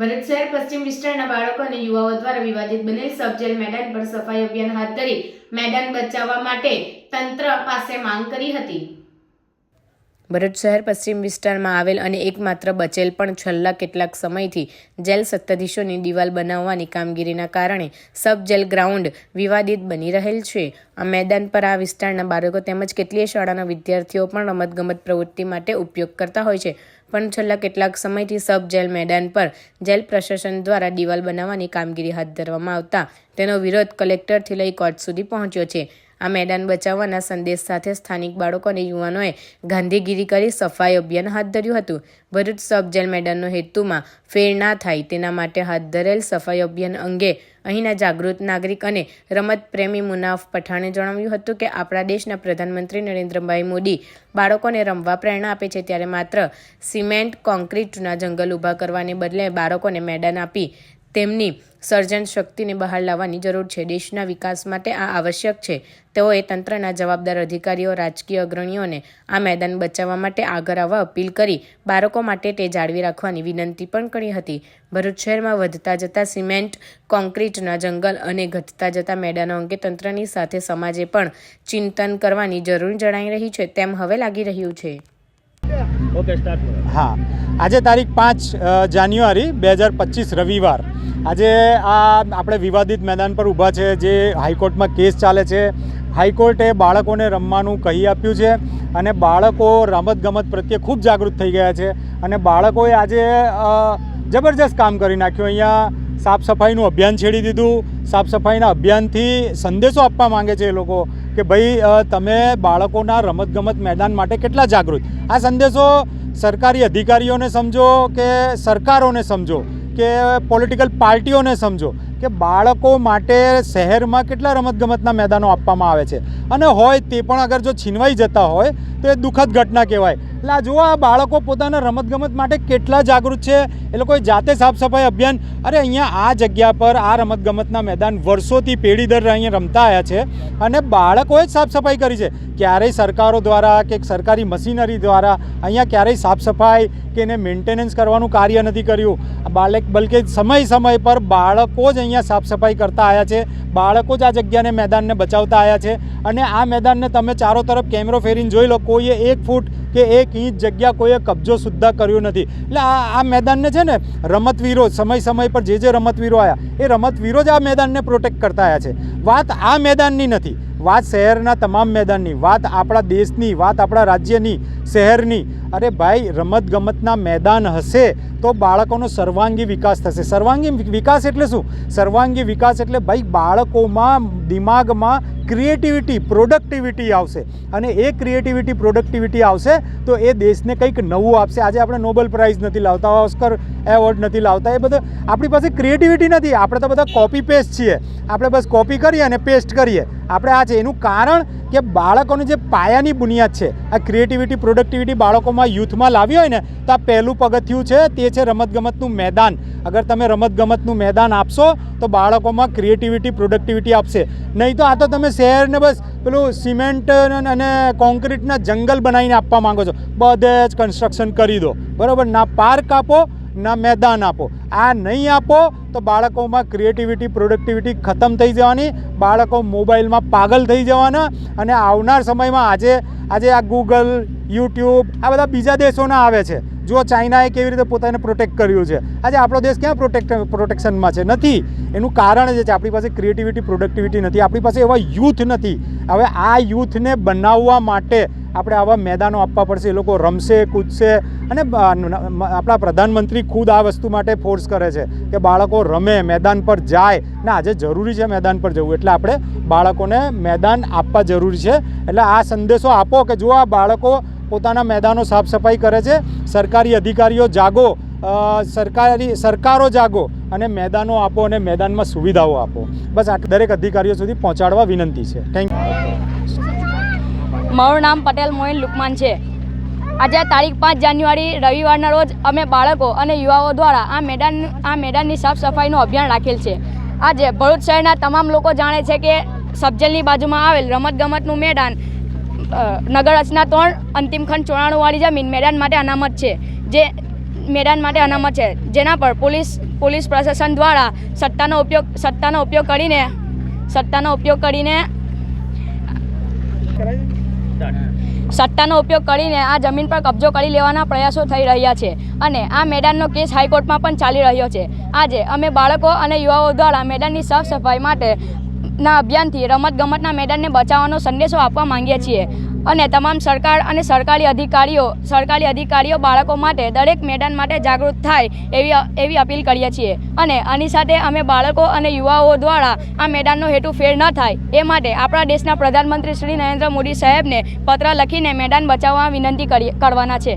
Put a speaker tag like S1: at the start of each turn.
S1: ભરત શહેર પશ્ચિમ વિસ્તારના બાળકો અને યુવાઓ દ્વારા વિવાદિત બનેલ સબજેલ મેદાન પર સફાઈ અભિયાન હાથ ધરી મેદાન બચાવવા માટે તંત્ર પાસે માંગ કરી હતી. ભરૂચ શહેર પશ્ચિમ વિસ્તારમાં આવેલ અને એકમાત્ર બચેલ પણ છેલ્લા કેટલાક સમયથી જેલ સત્તાધીશોની દિવાલ બનાવવાની કામગીરીના કારણે સબ જેલ ગ્રાઉન્ડ વિવાદિત બની રહેલ છે. આ મેદાન પર આ વિસ્તારના બાળકો તેમજ કેટલીય શાળાના વિદ્યાર્થીઓ પણ રમતગમત પ્રવૃત્તિ માટે ઉપયોગ કરતા હોય છે. પણ છેલ્લા કેટલાક સમયથી સબ જેલ મેદાન પર જેલ પ્રશાસન દ્વારા દિવાલ બનાવવાની કામગીરી હાથ ધરવામાં આવતા તેનો વિરોધ કલેક્ટરથી લઈ કોર્ટ સુધી પહોંચ્યો છે. આ મેદાન બચાવવાના સંદેશ સાથે સ્થાનિક બાળકો અને યુવાનોએ ગાંધીગીરી કરી સફાઈ અભિયાન હાથ ધર્યું હતું. ભરૂચ સબ જેલ મેદાનનો હેતુમાં ફેર ના થાય તેના માટે હાથ ધરેલ સફાઈ અભિયાન અંગે અહીંના જાગૃત નાગરિક અને રમત પ્રેમી મુનાફ પઠાણે જણાવ્યું હતું કે, આપણા દેશના પ્રધાનમંત્રી નરેન્દ્રભાઈ મોદી બાળકોને રમવા પ્રેરણા આપે છે ત્યારે માત્ર સિમેન્ટ કોન્ક્રીટના જંગલ ઊભા કરવાને બદલે બાળકોને મેદાન આપી તેમની સર્જન શક્તિને બહાર લાવવાની જરૂર છે. દેશના વિકાસ માટે આ આવશ્યક છે. તેઓએ તંત્રના જવાબદાર અધિકારીઓ, રાજકીય અગ્રણીઓને આ મેદાન બચાવવા માટે આગળ આવવા અપીલ કરી, બાળકો માટે તે જાળવી રાખવાની વિનંતી પણ કરી હતી. ભરૂચ શહેરમાં વધતા જતા સિમેન્ટ, કોન્ક્રીટના જંગલ અને ઘટતા જતા મેદાનો અંગે તંત્રની સાથે સમાજે પણ ચિંતન કરવાની જરૂર જણાઈ રહી છે. તેમ હવે લાગી રહ્યું છે.
S2: ઓકે સ્ટાર્ટ
S3: હા. આજે તારીખ પાંચ જાન્યુઆરી બે હજાર પચીસ રવિવાર. આજે આ આપણે વિવાદિત મેદાન પર ઊભા છે, જે હાઈકોર્ટમાં કેસ ચાલે છે. હાઈકોર્ટે બાળકોને રમવાનું કહી આપ્યું છે અને બાળકો રમતગમત પ્રત્યે ખૂબ જાગૃત થઈ ગયા છે અને બાળકોએ આજે જબરજસ્ત કામ કરી નાખ્યું. અહીંયા સાફ સફાઈનું અભિયાન છેડી દીધું. સાફ સફાઈના અભિયાનથી સંદેશો આપવા માંગે છે એ લોકો. કે ભાઈ તમે બાળકોના રમતગમત મેદાન માટે કેટલા જાગૃત? આ સંદેશો સરકારી અધિકારીઓને સમજો કે સરકારોને સમજો કે પોલિટિકલ પાર્ટીઓને સમજો? કે બાળકો માટે શહેરમાં કેટલા રમતગમતના મેદાનો આપવામાં આવે છે. અને હોય તે પણ અગર જો છીનવાઈ જતા હોય, તો એ દુઃખદ ઘટના કહેવાય. એટલે આ જુઓ આ બાળકો પોતાના રમતગમત માટે કેટલા જાગૃત છે, એ લોકોએ જાતે સાફ સફાઈ અભિયાન, અરે અહીંયા આ જગ્યા પર આ રમતગમતના મેદાન વર્ષોથી પેઢી દર અહીંયા રમતા આવ્યા છે અને બાળકોએ જ સાફ સફાઈ કરી છે. ક્યારેય સરકારો દ્વારા કે સરકારી મશીનરી દ્વારા અહીંયા ક્યારેય સાફ સફાઈ કે એને મેન્ટેનન્સ કરવાનું કાર્ય નથી કર્યું. બાળક, બલકે સમય સમય પર બાળકો જ અહીંયા સાફ સફાઈ કરતા આવ્યા છે. બાળકો જ આ જગ્યાને મેદાનને બચાવતા આવ્યા છે. અને આ મેદાનને તમે ચારો તરફ કેમેરો ફેરીને જોઈ લો, કોઈએ એક ફૂટ કે એક ઇંચ જગ્યા કોઈએ કબજો સુદ્ધા કર્યો નથી. એટલે આ આ મેદાનને છે ને રમતવીરો સમય સમય પર જે જે રમતવીરો આવ્યા એ રમતવીરો જ આ મેદાનને પ્રોટેક્ટ કરતા આવ્યા છે. વાત આ મેદાનની નથી. વાત શહેરના તમામ મેદાનની, વાત આપણા દેશની, વાત આપણા રાજ્યની, શહેરની. અરે ભાઈ, રમતગમતના મેદાન હશે તો બાળકોનો સર્વાંગી વિકાસ થશે. સર્વાંગી વિકાસ એટલે શું? સર્વાંગી વિકાસ એટલે ભાઈ બાળકોમાં, દિમાગમાં ક્રિએટિવિટી પ્રોડક્ટિવિટી આવશે. અને એ ક્રિએટિવિટી પ્રોડક્ટિવિટી આવશે તો એ દેશને કંઈક નવું આપશે. આજે આપણે નોબેલ પ્રાઇઝ નથી લાવતા ઓસ્કર એવોર્ડ નથી લાવતા, એ બધા આપણી પાસે ક્રિએટિવિટી નથી. આપણે તો બધા કોપી પેસ્ટ છીએ. આપણે બસ કોપી કરીએ અને પેસ્ટ કરીએ. આપણે આ છે, એનું કારણ કે બાળકોની જે પાયાની બુનિયાદ છે, આ ક્રિએટિવિટી પ્રોડક્ટિવિટી બાળકોમાં યુથમાં લાવી હોય ને, તો આ પહેલું પગથિયું છે, તે છે રમતગમતનું મેદાન. અગર તમે રમતગમતનું મેદાન આપશો, તો બાળકોમાં ક્રિએટિવિટી પ્રોડક્ટિવિટી આપશે. નહીં તો આ તો તમે શહેરને બસ પેલું સિમેન્ટ અને કોન્ક્રીટના જંગલ બનાવીને આપવા માંગો છો. બધે જ કન્સ્ટ્રક્શન કરી દો. બરાબર? ના, પાર્ક આપો ના મેદાન આપો. આ નહીં આપો તો બાળકોમાં ક્રિએટિવિટી પ્રોડક્ટિવિટી ખતમ થઈ જવાની. બાળકો મોબાઈલમાં પાગલ થઈ જવાના. અને આવનાર સમયમાં આજે આજે આ ગૂગલ યુટ્યુબ આ બધા બીજા દેશોના આવે છે, જો ચાઇનાએ કેવી રીતે પોતાને પ્રોટેક્ટ કર્યું છે. આજે આપણો દેશ ક્યાં પ્રોટેક્ટ પ્રોટેક્શનમાં છે? નથી. એનું કારણ જે છે, આપણી પાસે ક્રિએટિવિટી પ્રોડક્ટિવિટી નથી. આપણી પાસે એવા યુથ નથી. હવે આ યુથને બનાવવા માટે આપણે આવા મેદાનો આપવા પડશે, એ લોકો રમશે, કૂદશે અને આપણા પ્રધાનમંત્રી ખુદ આ વસ્તુ માટે ફોર્સ કરે છે કે બાળકો રમે, મેદાન પર જાય. ને, આજે જરૂરી છે મેદાન પર જવું, એટલે આપણે બાળકોને મેદાન આપવા જરૂરી છે. એટલે આ સંદેશો આપો કે જો આ બાળકો પોતાના મેદાનો સાફ સફાઈ કરે છે, સરકારી અધિકારીઓ જાગો સરકારી સરકારો જાગો અને મેદાનો આપો અને મેદાનમાં સુવિધાઓ આપો. બસ આ દરેક અધિકારીઓ સુધી પહોંચાડવા વિનંતી છે. થેન્ક
S4: મારું નામ પટેલ મોહિન લુકમાન છે. આજે તારીખ પાંચ જાન્યુઆરી, રવિવારના રોજ અમે બાળકો અને યુવાઓ દ્વારા આ મેદાન, આ મેદાનની સાફ સફાઈનું અભિયાન રાખેલ છે. આજે ભરૂચ શહેરના તમામ લોકો જાણે છે કે સબજેલની બાજુમાં આવેલ રમતગમતનું મેદાન નગર રચના ત્રણ, અંતિમ ખંડ ચોરાણુંવાળી જમીન મેદાન માટે અનામત છે. જે મેદાન માટે અનામત છે. જેના પર પોલીસ પોલીસ પ્રશાસન દ્વારા સત્તાનો ઉપયોગ સત્તાનો ઉપયોગ કરીને, સત્તાનો ઉપયોગ કરીને સત્તાનો ઉપયોગ કરીને આ જમીન પર કબજો કરી લેવાના પ્રયાસો થઈ રહ્યા છે અને આ મેદાનનો કેસ હાઈકોર્ટમાં પણ ચાલી રહ્યો છે. આજે અમે બાળકો અને યુવાઓ દ્વારા મેદાનની સાફ સફાઈ માટે ના અભિયાનથી રમતગમતના મેદાનને બચાવવાનો સંદેશો આપવા માંગીએ છીએ. અને તમામ સરકાર અને સરકારી અધિકારીઓ સરકારી અધિકારીઓ બાળકો માટે દરેક મેદાન માટે જાગૃત થાય એવી એવી અપીલ કરીએ છીએ. અને આની સાથે અમે બાળકો અને યુવાઓ દ્વારા આ મેદાનનો હેતુ ફેર ન થાય. એ માટે આપણા દેશના પ્રધાનમંત્રી શ્રી નરેન્દ્ર મોદી સાહેબને પત્ર લખીને મેદાન બચાવવા વિનંતી કરી, કરવાના છે.